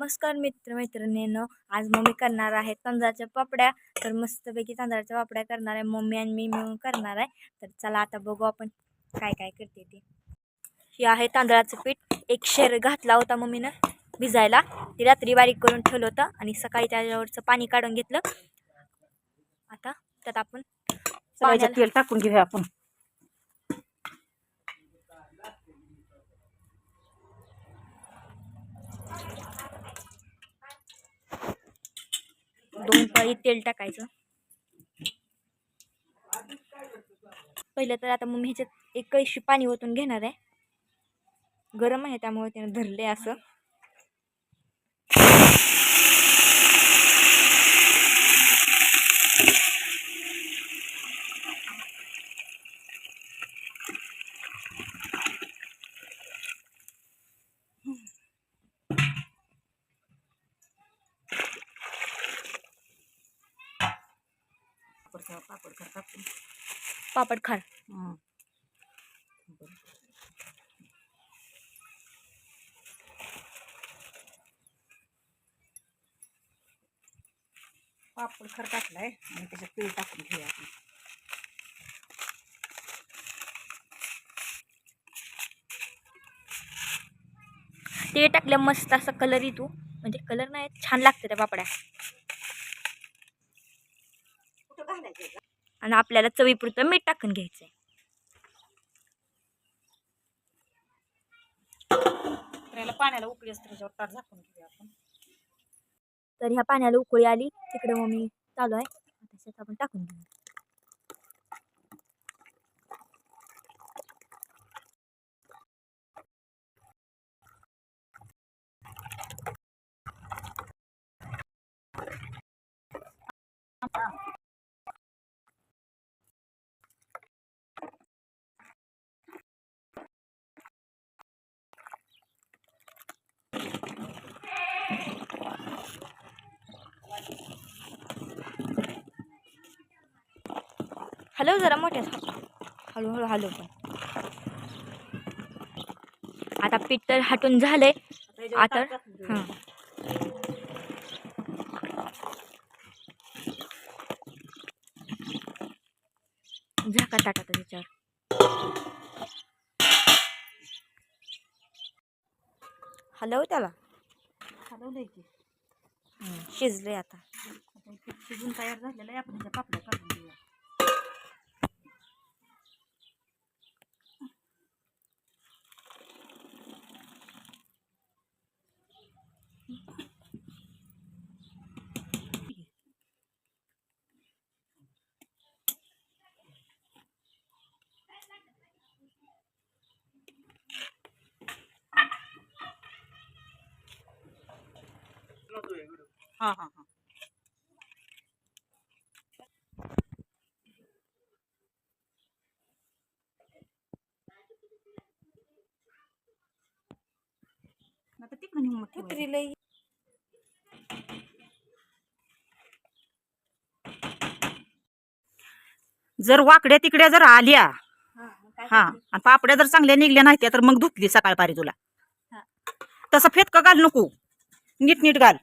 नमस्कार मित्र मैत्रिणींनो आज मम्मी करणार आहे तांदळाच्या पापड्या. तर मस्तपैकी तांदळाच्या पापड्या करणार आहे. मम्मी आणि मी मिळून करणार आहे. तर चला आता बघू आपण काय काय करते ते. हे आहे तांदळाचं पीठ. एक शेर घातला होता मम्मीनं भिजायला. ती रात्री बारीक करून ठेवलं होतं आणि सकाळी त्याच्यावरचं पाणी काढून घेतलं. आता त्यात आपण तेल टाकून घेऊया आपण. दोन पळी तेल टाकायचं. पहिलं तर आता मग ह्याच्यात एक कळशी पाणी ओतून घेणार आहे. गरम आहे त्यामुळे त्यानं धरले असं. पापड पापड खा टाकून पापड खार हं. पापड खर टाकलाय आणि त्याच्यात तेल टाकून घेऊया आपण. ते टाकल्या मस्त असा कलर येतो. म्हणजे कलर नाही छान लागतं त्या पापड्या कुठं घालायचं आणि आपल्याला चवीपुरतं मीठ टाकून घ्यायचंय. त्याला पाण्याला उकळी असते त्याच्यावर ताट झाकून घेऊया आपण. तर ह्या पाण्याला उकळी आली. तिकडे मम्मी चालू आहे. त्याच्यात आपण टाकून घेऊ. हलव जरा मोठ्या हळूहळू हलव पण आता पीठ तर हटून झालंय. आता. हां. झाका टाका त्याच्यावर हलव त्याला. हलवलंय की शिजले आता. शिजून तयार झालेलं आहे. आपण पापड्या काढून घेऊया. हां हां हां. आता तिकडे नेऊन जर वाकड्या तिकड्या जर आल्या हा आणि पापड्या जर चांगल्या निघल्या नाही तर मग धुतली सकाळपारी तुला. हा. तसं फेतकं घाल नको. नीट नीट घाल.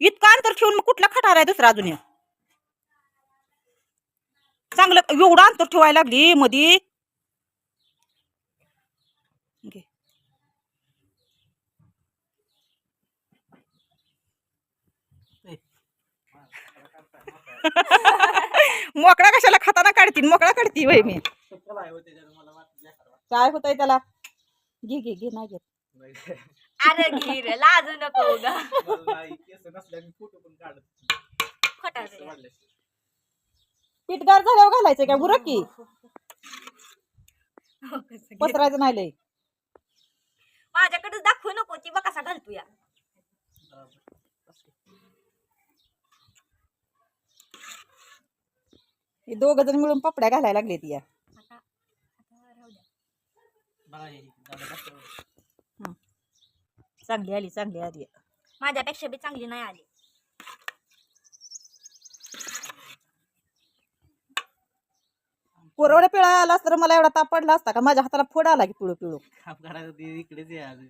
इतकं अंतर ठेवून मग कुठला खटार आहे दुसरा अजून? चांगलं एवढं अंतर ठेवायला लागली मधी. मोकळा कशाला खाताना काढतील मोकळा काढती वय मी. काय होतंय त्याला? घे घे घे नाही घेत. अरे घे रे लाजू नको ग खोटा रे. पीठगार झाल्यावर घालायचं काय बुरक की. पसरायचं नाही लय. माझ्याकडे दाखवू नको ती बघ कसा घालतो या हे दोघ जण मिळून पपड्या घालायला लागले ती या. आता आता राहू द्या. हं. चांगली आली चांगली आली. माझ्यापेक्षा बी चांगली नाही आली. कोरवड्या पिळा आला तर मला एवढा ताप पडला असता का? माझ्या हाताला फोड आला की पिळू पिळू. इकडेच यायला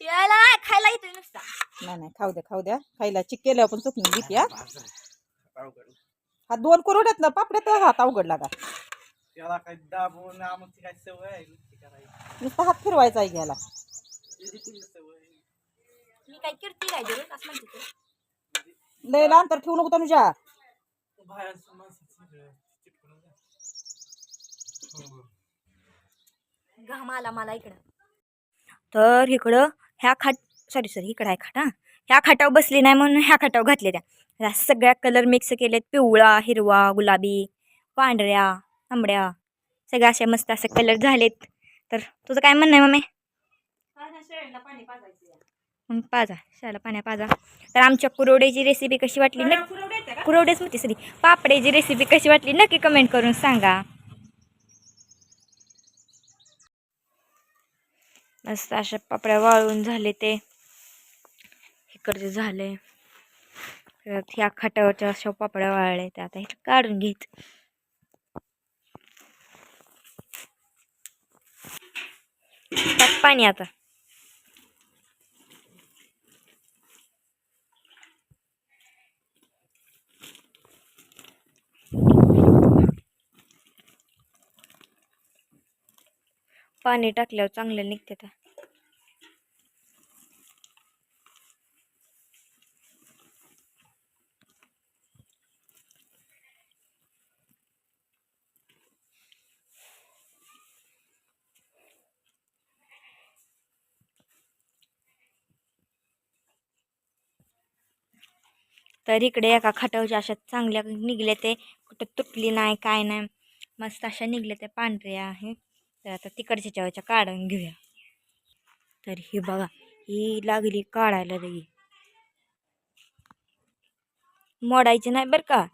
नाही येतोय नुसता. नाही नाही खाऊ द्या खाऊ द्या. खायला चिक केल्यावर पण चुकून भीती हा. दोन करोड्यात ना पापड्यात हात अवघड लागा त्याला काही दाबून आमची काय सवय आहे नुसती करायची. नुसता हात फिरवायचा आहे घ्यायला त्याची ती सवय मी काय कीर्ती काय जरूर असं म्हणते ते. लय अंतर ठेवू नको तुझ्या बाहेरचं माणसं सगळं चिटकून जा. हो. घाम आला मला इकडं. तर इकडं ह्या खाट सॉरी सॉरी इकडं आहे खाट हां. ह्या खाटावर बसली नाही म्हणून ह्या खाटावर घातले त्या. ह्या सगळ्या कलर मिक्स केलेत पिवळा हिरवा गुलाबी पांढऱ्या. तांबड्या सगळ्या असे मस्त असे कलर झालेत. तर तुझं काय म्हणणं आहे मम्मी? मग पाजा शाला पाण्या पाजा. तर आमच्या कुरवड्याची रेसिपी कशी वाटली नक्की कुरवडेच होती सरी पापड्याची रेसिपी कशी वाटली नक्की कमेंट करून सांगा. मस्त अशा पापड्या वाळून झाले ते. इकडचे झाले ह्या खाटावरच्या अशा पापड्या वाळले ते आता काढून घेत त्यात पाणी आता. पाणी टाकल्यावर चांगलं निघते तर इकडे एका खटावच्या अशा चांगल्या निघले ते. कुठं तुटली नाही काय नाही. मस्त अशा निघल्या त्या पांढऱ्या आहे. तर आता तिकडच्या चवाच्या काढून घेऊया. तर ही बघा ही लागली काढायला लगी मोडायची नाही बरं का?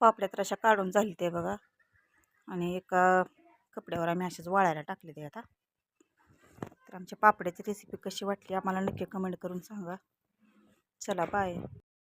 पापड्यात अशा काढून झाली ते बघा. आणि एका कपड्यावर आम्ही असेच वाळायला टाकले ते आता. तर आमच्या पापड्याची रेसिपी कशी वाटली आम्हाला नक्की कमेंट करून सांगा. चला बाय